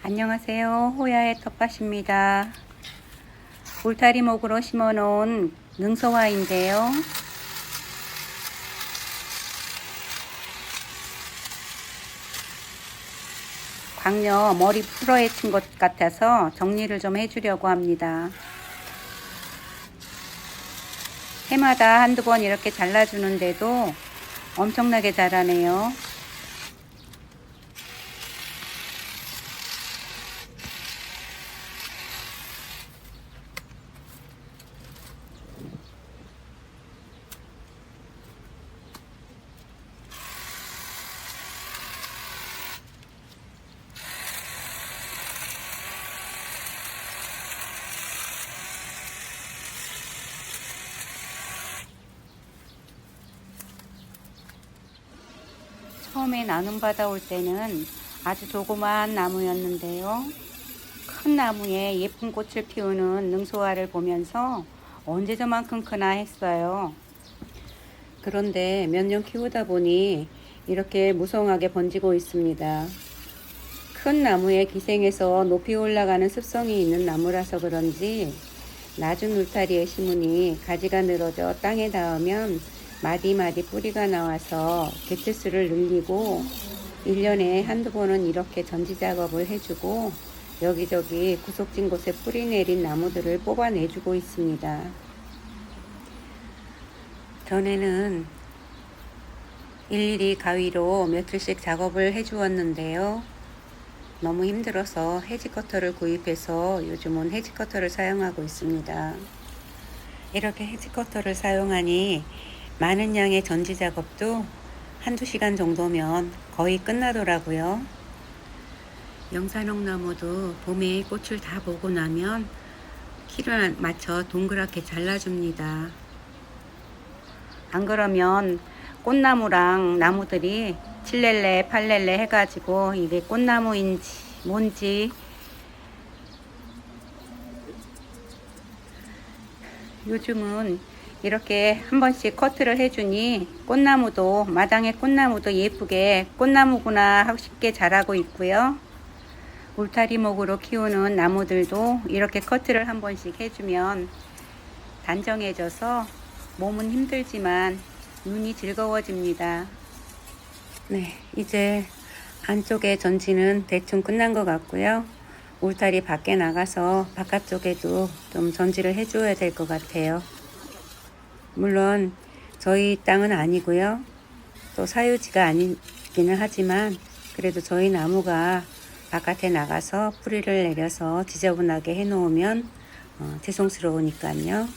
안녕하세요. 호야의 텃밭입니다. 울타리목으로 심어놓은 능소화인데요. 광녀 머리 풀어헤친 것 같아서 정리를 좀 해주려고 합니다. 해마다 한두 번 이렇게 잘라주는데도 엄청나게 자라네요. 처음에 나눔 받아올 때는 아주 조그마한 나무였는데요. 큰 나무에 예쁜 꽃을 피우는 능소화를 보면서 언제 저만큼 크나 했어요. 그런데 몇 년 키우다 보니 이렇게 무성하게 번지고 있습니다. 큰 나무에 기생해서 높이 올라가는 습성이 있는 나무라서 그런지 낮은 울타리에 심으니 가지가 늘어져 땅에 닿으면 마디마디 뿌리가 나와서 개체수를 늘리고 1년에 한두 번은 이렇게 전지 작업을 해주고 여기저기 구석진 곳에 뿌리 내린 나무들을 뽑아내주고 있습니다. 전에는 일일이 가위로 며칠씩 작업을 해주었는데요. 너무 힘들어서 해지커터를 구입해서 요즘은 해지커터를 사용하고 있습니다. 이렇게 해지커터를 사용하니 많은 양의 전지 작업도 한두 시간 정도면 거의 끝나더라고요. 영산옥 나무도 봄에 꽃을 다 보고 나면 키를 맞춰 동그랗게 잘라줍니다. 안 그러면 꽃나무랑 나무들이 칠렐레, 팔렐레 해가지고 이게 꽃나무인지 뭔지 요즘은 이렇게 한 번씩 커트를 해주니 꽃나무도 마당의 꽃나무도 예쁘게 꽃나무구나 하고 쉽게 자라고 있고요. 울타리목으로 키우는 나무들도 이렇게 커트를 한 번씩 해주면 단정해져서 몸은 힘들지만 눈이 즐거워집니다. 네, 이제 안쪽의 전지는 대충 끝난 것 같고요. 울타리 밖에 나가서 바깥쪽에도 좀 전지를 해줘야 될 것 같아요. 물론 저희 땅은 아니고요. 또 사유지가 아니기는 하지만 그래도 저희 나무가 바깥에 나가서 뿌리를 내려서 지저분하게 해놓으면 어, 죄송스러우니까요.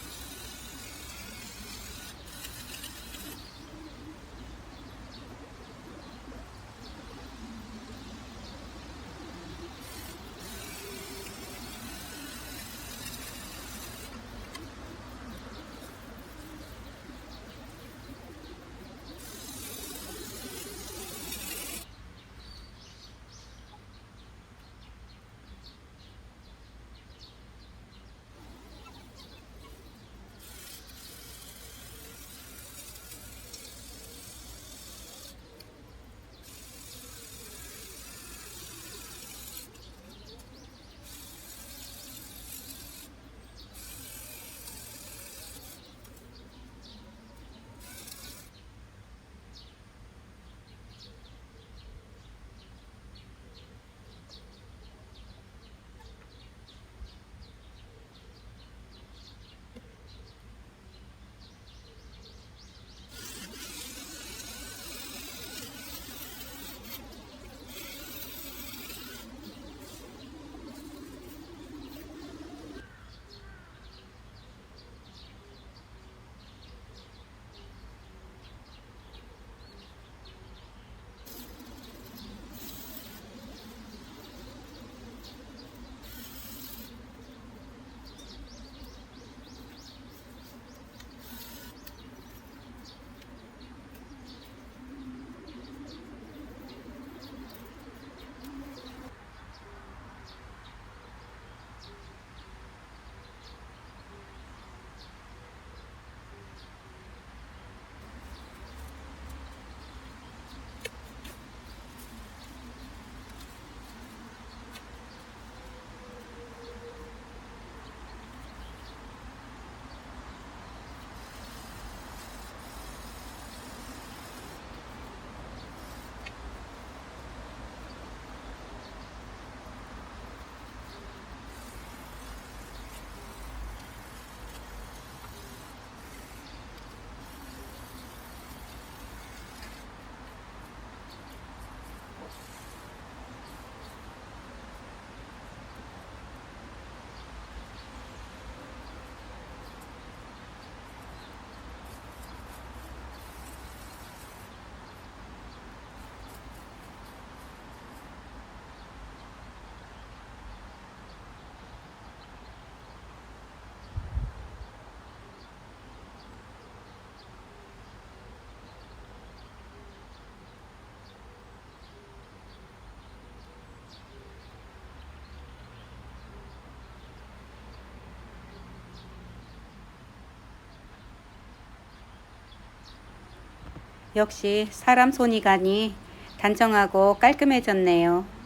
역시 사람 손이 가니 단정하고 깔끔해졌네요.